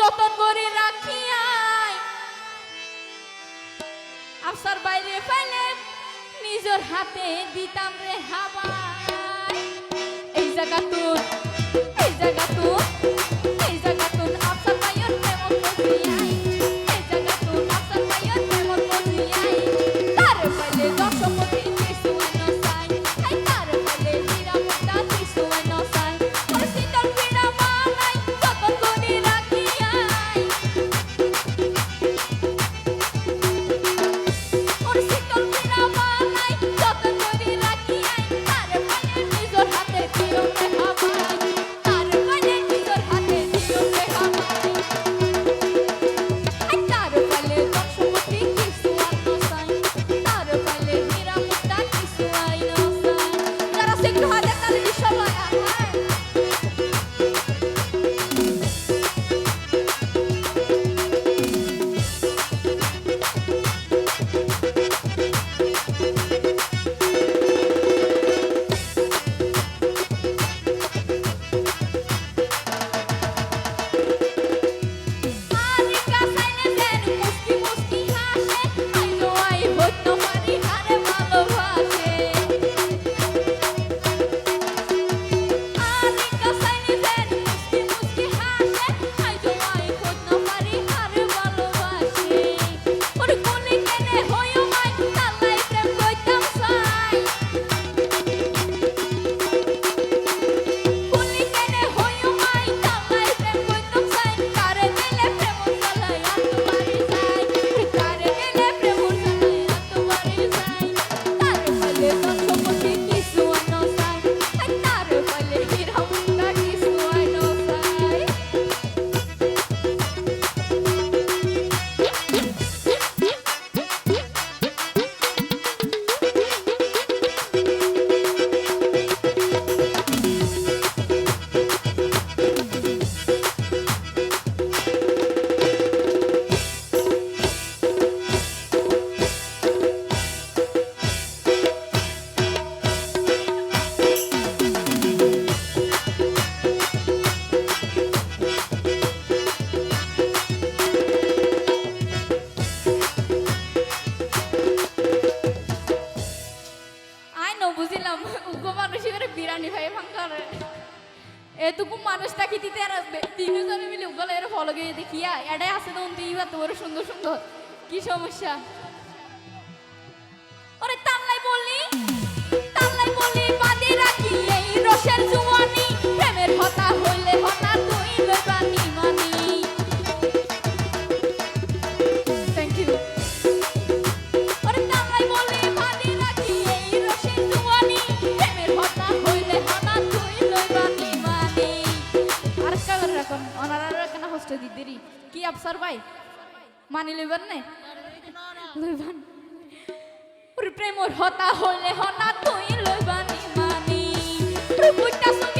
যতন করে রাখিয়াই আফসার বাইরে ফেলে নিজের হাতে দিতাম রে হাবা এই জায়গা তোর এটুকু মানুষ তাকে দিতে আর আসবে। তিনজনে মিলে উগলে এর ফলো গিয়ে দেখিয়া এটাই আছে তখন তুই বা তোর সুন্দর সুন্দর। কি সমস্যা? ওরে, তামলাই বললি তামলাই বললি বাদে রাখি এই রসের জুয়ানি। প্রেমের হতা এখন? ওনারা কেন হোস্টে দিদেরই কি আপসার ভাই? মানি লইবেন নে? লইবেন। প্রেমর হতা হলে হনা তুই লইবানি মানি। প্রভুটা সঙ্গে